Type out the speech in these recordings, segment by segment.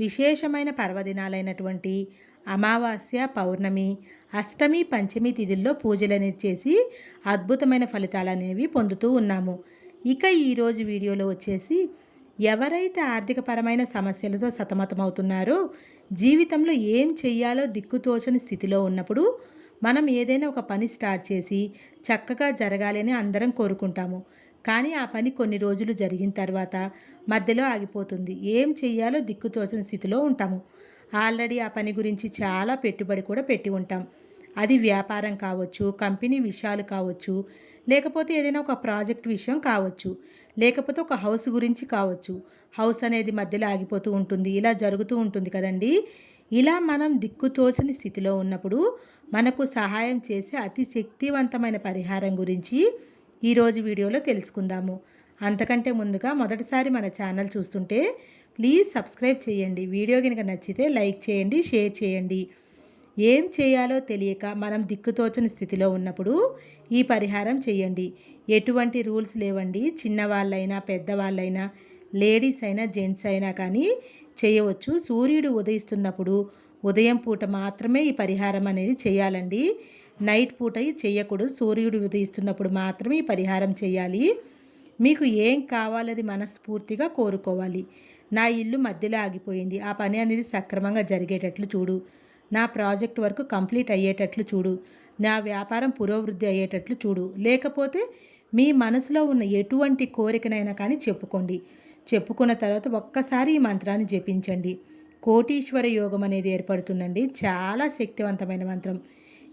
విశేషమైన పర్వదినాలైనటువంటి అమావాస్య పౌర్ణమి అష్టమి పంచమి తిథుల్లో పూజలని చేసి అద్భుతమైన ఫలితాలు అనేవి పొందుతూ ఉన్నాము. ఇక ఈరోజు వీడియోలో వచ్చేసి ఎవరైతే ఆర్థికపరమైన సమస్యలతో సతమతమవుతున్నారో జీవితంలో ఏం చెయ్యాలో దిక్కుతోచని స్థితిలో ఉన్నప్పుడు మనం ఏదైనా ఒక పని స్టార్ట్ చేసి చక్కగా జరగాలని అందరం కోరుకుంటాము. కానీ ఆ పని కొన్ని రోజులు జరిగిన తర్వాత మధ్యలో ఆగిపోతుంది. ఏం చెయ్యాలో దిక్కుతోచని స్థితిలో ఉంటాము. ఆల్రెడీ ఆ పని గురించి చాలా పెట్టుబడి కూడా పెట్టి ఉంటాం. అది వ్యాపారం కావచ్చు కంపెనీ విషయాలు కావచ్చు లేకపోతే ఏదైనా ఒక ప్రాజెక్ట్ విషయం కావచ్చు లేకపోతే ఒక హౌస్ గురించి కావచ్చు. హౌస్ అనేది మధ్యలో ఆగిపోతూ ఉంటుంది. ఇలా జరుగుతూ ఉంటుంది కదండి. ఇలా మనం దిక్కుతోచని స్థితిలో ఉన్నప్పుడు మనకు సహాయం చేసే అతి శక్తివంతమైన పరిహారం గురించి ఈరోజు వీడియోలో తెలుసుకుందాము. అంతకంటే ముందుగా మొదటిసారి మన ఛానల్ చూస్తుంటే ప్లీజ్ సబ్స్క్రైబ్ చేయండి. వీడియో కనుక నచ్చితే లైక్ చేయండి షేర్ చేయండి. ఏం చేయాలో తెలియక మనం దిక్కుతోచని స్థితిలో ఉన్నప్పుడు ఈ పరిహారం చేయండి. ఎటువంటి రూల్స్ లేవండి. చిన్నవాళ్ళైనా పెద్దవాళ్ళైనా లేడీస్ అయినా జెంట్స్ అయినా కానీ చేయవచ్చు. సూర్యుడు ఉదయిస్తున్నప్పుడు ఉదయం పూట మాత్రమే ఈ పరిహారం అనేది చేయాలండి. నైట్ పూట చేయకూడదు. సూర్యుడు ఉదయిస్తున్నప్పుడు మాత్రమే ఈ పరిహారం చేయాలి. మీకు ఏం కావాలది మనస్ఫూర్తిగా కోరుకోవాలి. నా ఇల్లు మధ్యలో ఆగిపోయింది. ఆ పని అనేది సక్రమంగా జరిగేటట్లు చూడు. నా ప్రాజెక్ట్ వర్క్ కంప్లీట్ అయ్యేటట్లు చూడు. నా వ్యాపారం పురోవృద్ధి అయ్యేటట్లు చూడు. లేకపోతే మీ మనసులో ఉన్న ఎటువంటి కోరికనైనా కానీ చెప్పుకోండి. చెప్పుకున్న తర్వాత ఒక్కసారి ఈ మంత్రాన్ని జపించండి. కోటీశ్వర యోగం అనేది ఏర్పడుతుందండి. చాలా శక్తివంతమైన మంత్రం.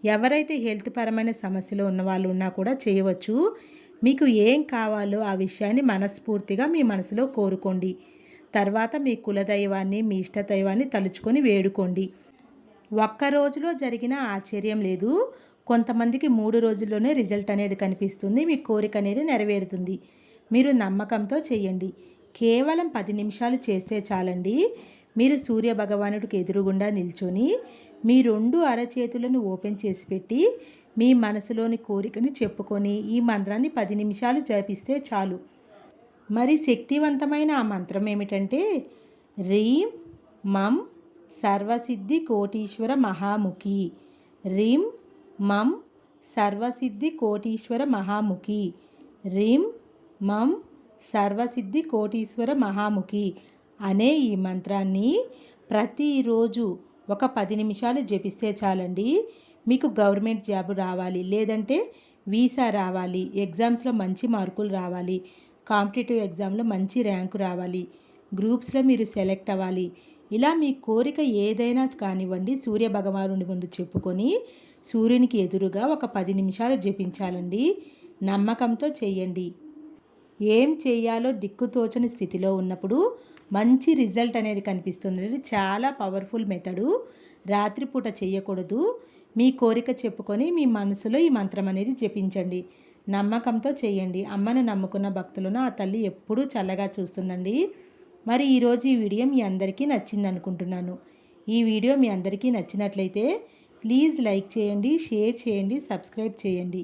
ఎవరైతే హెల్త్ పరమైన సమస్యలు ఉన్న వాళ్ళు ఉన్నా కూడా చేయవచ్చు. మీకు ఏం కావాలో ఆ విషయాన్ని మనస్ఫూర్తిగా మీ మనసులో కోరుకోండి. తర్వాత మీ కులదైవాన్ని మీ ఇష్టదైవాన్ని తలుచుకొని వేడుకోండి. ఒక్క రోజులో జరిగిన ఆశ్చర్యం లేదు. కొంతమందికి మూడు రోజుల్లోనే రిజల్ట్ అనేది కనిపిస్తుంది. మీ కోరిక అనేది నెరవేరుతుంది. మీరు నమ్మకంతో చేయండి. కేవలం పది నిమిషాలు చేస్తే చాలండి. మీరు సూర్య భగవానుడికి ఎదురుగుండా నిల్చొని మీ రెండు అరచేతులను ఓపెన్ చేసి పెట్టి మీ మనసులోని కోరికను చెప్పుకొని ఈ మంత్రాన్ని పది నిమిషాలు జపిస్తే చాలు. మరి శక్తివంతమైన ఆ మంత్రం ఏమిటంటే రీం మం సర్వసిద్ధి కోటీశ్వర మహాముఖి. రీం మం సర్వసిద్ధి కోటీశ్వర మహాముఖి. రీం మం సర్వసిద్ధి కోటీశ్వర మహాముఖి. అనే ఈ మంత్రాన్ని ప్రతిరోజు ఒక పది నిమిషాలు జపిస్తే చాలండి. మీకు గవర్నమెంట్ జాబ్ రావాలి లేదంటే వీసా రావాలి ఎగ్జామ్స్లో మంచి మార్కులు రావాలి కాంపిటేటివ్ ఎగ్జామ్లో మంచి ర్యాంకు రావాలి గ్రూప్స్లో మీరు సెలెక్ట్ అవ్వాలి. ఇలా మీ కోరిక ఏదైనా కానివ్వండి సూర్య భగవానుడి ముందు చెప్పుకొని సూర్యునికి ఎదురుగా ఒక పది నిమిషాలు జపించాలండి. నమ్మకంతో చేయండి ఏం చేయాలో దిక్కుతోచని స్థితిలో ఉన్నప్పుడు మంచి రిజల్ట్ అనేది కనిపిస్తుంది చాలా పవర్ఫుల్ మెథడు. రాత్రిపూట చేయకూడదు. మీ కోరిక చెప్పుకొని మీ మనసులో ఈ మంత్రం అనేది జపించండి. నమ్మకంతో చేయండి. అమ్మను నమ్ముకున్న భక్తులను ఆ తల్లి ఎప్పుడూ చల్లగా చూస్తుందండి. మరి ఈరోజు ఈ వీడియో మీ అందరికీ నచ్చింది అనుకుంటున్నాను. ఈ వీడియో మీ అందరికీ నచ్చినట్లయితే ప్లీజ్ లైక్ చేయండి షేర్ చేయండి సబ్స్క్రైబ్ చేయండి.